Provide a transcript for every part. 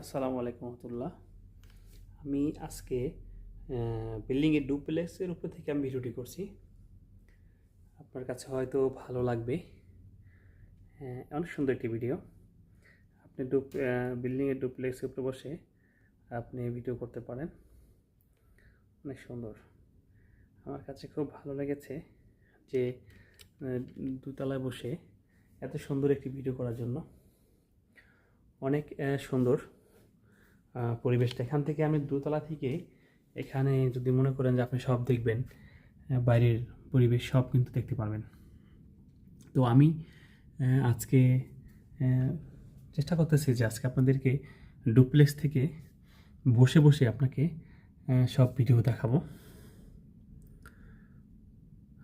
আসসালামু আলাইকুম রহমতুল্লাহ। আমি আজকে বিল্ডিংয়ের ডুপ্লেক্সের উপর থেকে আমি ভিডিওটি করছি। আপনার কাছে হয়তো ভালো লাগবে। অনেক সুন্দর একটি ভিডিও। আপনি ডুপ বিল্ডিংয়ের ডুপ্লেক্সের উপরে বসে আপনি ভিডিও করতে পারেন। অনেক সুন্দর। আমার কাছে খুব ভালো লেগেছে যে দুতলায় বসে এত সুন্দর একটি ভিডিও করার জন্য। অনেক সুন্দর। পরিবেশটা। এখান থেকে আমি দোতলা থেকে এখানে যদি মনে করেন যে আপনি সব দেখবেন বাইরের পরিবেশ সব কিন্তু দেখতে পারবেন। তো আমি আজকে চেষ্টা করতেছি যে আজকে আপনাদেরকে ডুপ্লেক্স থেকে বসে বসে আপনাকে সব ভিডিও দেখাবো।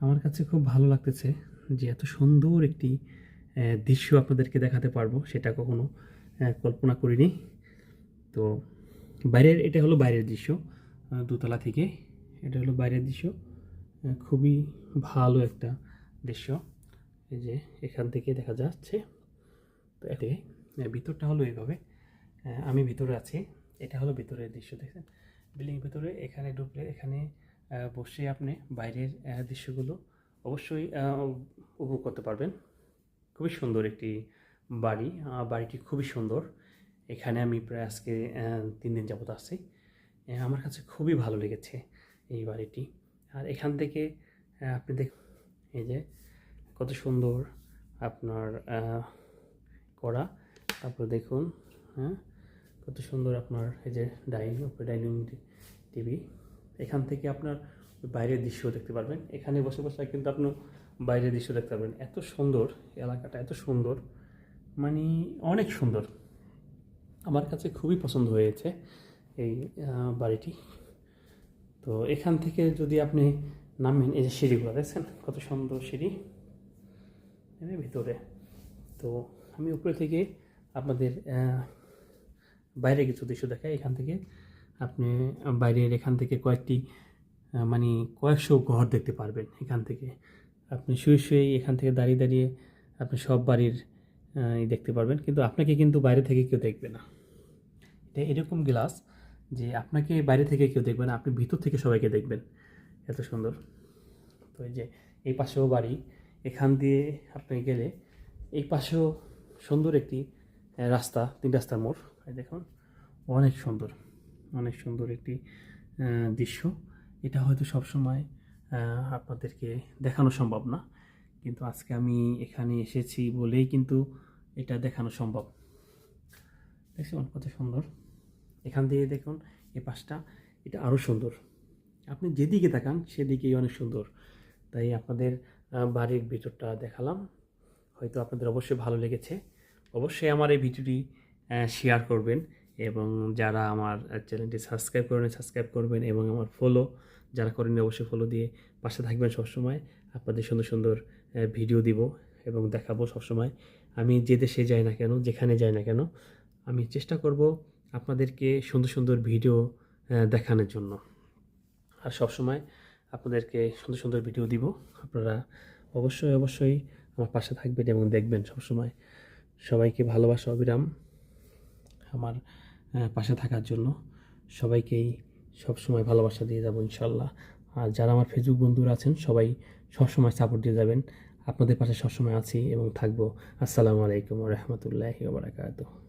আমার কাছে খুব ভালো লাগতেছে যে এত সুন্দর একটি দৃশ্য আপনাদেরকে দেখাতে পারব, সেটা কখনো কল্পনা করিনি। তো বাইরের, এটা হলো বাইরের দৃশ্য দোতলা থেকে। এটা হলো বাইরের দৃশ্য খুবই ভালো একটা দৃশ্য। এই যে এখান থেকে দেখা যাচ্ছে, তো এতে ভিতরটা হলো এইভাবে। আমি ভিতরে আছি, এটা হলো ভিতরের দৃশ্য, দেখছেন? বিল্ডিং ভিতরে এখানে ঢুকলে, এখানে বসে আপনি বাইরের দৃশ্যগুলো অবশ্যই উপভোগ করতে পারবেন। খুবই সুন্দর একটি বাড়ি বাড়িটি খুবই সুন্দর। এখানে আমি প্রায় আজকে তিন দিন যাবত আছি। আমার কাছে খুবই ভালো লেগেছে এই বাড়িটি। আর এখান থেকে আপনি দেখ, এই যে কত সুন্দর আপনার করা তারপর দেখুন হ্যাঁ কত সুন্দর আপনার এই যে ডাইনিং ডাইনিং টিভি এখান থেকে আপনার বাইরের দৃশ্য দেখতে পারবেন। এখানে বসে বসে কিন্তু আপনি বাইরের দৃশ্য দেখতে পারবেন। এত সুন্দর এলাকাটা, এত সুন্দর। মানে অনেক সুন্দর। আমার কাছে খুবই পছন্দ হয়েছে এই বাড়িটি। তো এখান থেকে যদি আপনি নামেন, এই যে সিঁড়িগুলো, দেখছেন? কত সুন্দর সিঁড়ি। ভিতরে। তো আমি উপরে থেকে আপনাদের বাইরে কিছু দৃশ্য দেখাই। এখান থেকে আপনি বাইরের এখান থেকে কয়েকটি মানে কয়েকশো ঘর দেখতে পারবেন এখান থেকে। আপনি শুয়ে শুয়ে এখান থেকে দাঁড়িয়ে দাঁড়িয়ে আপনি সব বাড়ির দেখতে পারবেন। কিন্তু আপনাকে কিন্তু বাইরে থেকে কেউ দেখবে না। এটা এরকম গ্লাস যে আপনাকে বাইরে থেকে কেউ দেখবে না, আপনি ভিতর থেকে সবাইকে দেখবেন। এত সুন্দর। তো এই যে এই পাশেও বাড়ি, এখান দিয়ে আপনি গেলে এই পাশেও সুন্দর একটি রাস্তা, তিন রাস্তার মোড়। দেখুন, অনেক সুন্দর অনেক সুন্দর একটি দৃশ্য। এটা হয়তো সবসময় আপনাদেরকে দেখানো সম্ভব না। কিন্তু আজকে আমি এখানে এসেছি বলেই কিন্তু এটা দেখানো সম্ভব। দেখছেন কত সুন্দর? এখান দিয়ে দেখুন, এই পাশটা, এটা আরও সুন্দর। আপনি যেদিকে তাকান, সেদিকেই অনেক সুন্দর। তাই আপনাদের বাড়ির ভিতরটা দেখালাম। হয়তো আপনাদের অবশ্যই ভালো লেগেছে। অবশ্যই আমার এই ভিডিওটি শেয়ার করবেন এবং যারা আমার চ্যানেলটি সাবস্ক্রাইব করেন সাবস্ক্রাইব করবেন এবং আমার ফলো যারা করেন অবশ্যই ফলো দিয়ে পাশে থাকবেন সবসময়। আপনাদের সুন্দর সুন্দর ভিডিও দিব। এবং দেখাবো সবসময়। আমি যে দেশে যাই না কেন, যেখানে যাই না কেন, আমি চেষ্টা করব আপনাদেরকে সুন্দর সুন্দর ভিডিও দেখানোর জন্য। আর সবসময় আপনাদেরকে সুন্দর সুন্দর ভিডিও দিব। আপনারা অবশ্যই অবশ্যই আমার পাশে থাকবেন এবং দেখবেন সবসময়। সবাইকে ভালোবাসা, অবিরাম আমার পাশে থাকার জন্য। সবাইকেই সবসময় ভালোবাসা দিয়ে যাব ইনশাল্লাহ। আর যারা আমার ফেসবুক বন্ধুরা আছেন, সবাই সবসময় সাপোর্ট দিয়ে যাবেন। আপনাদের পাশে সবসময় আছি এবং থাকব। আসসালামু আলাইকুম রহমতুল্লাহি বারাকাতুহ।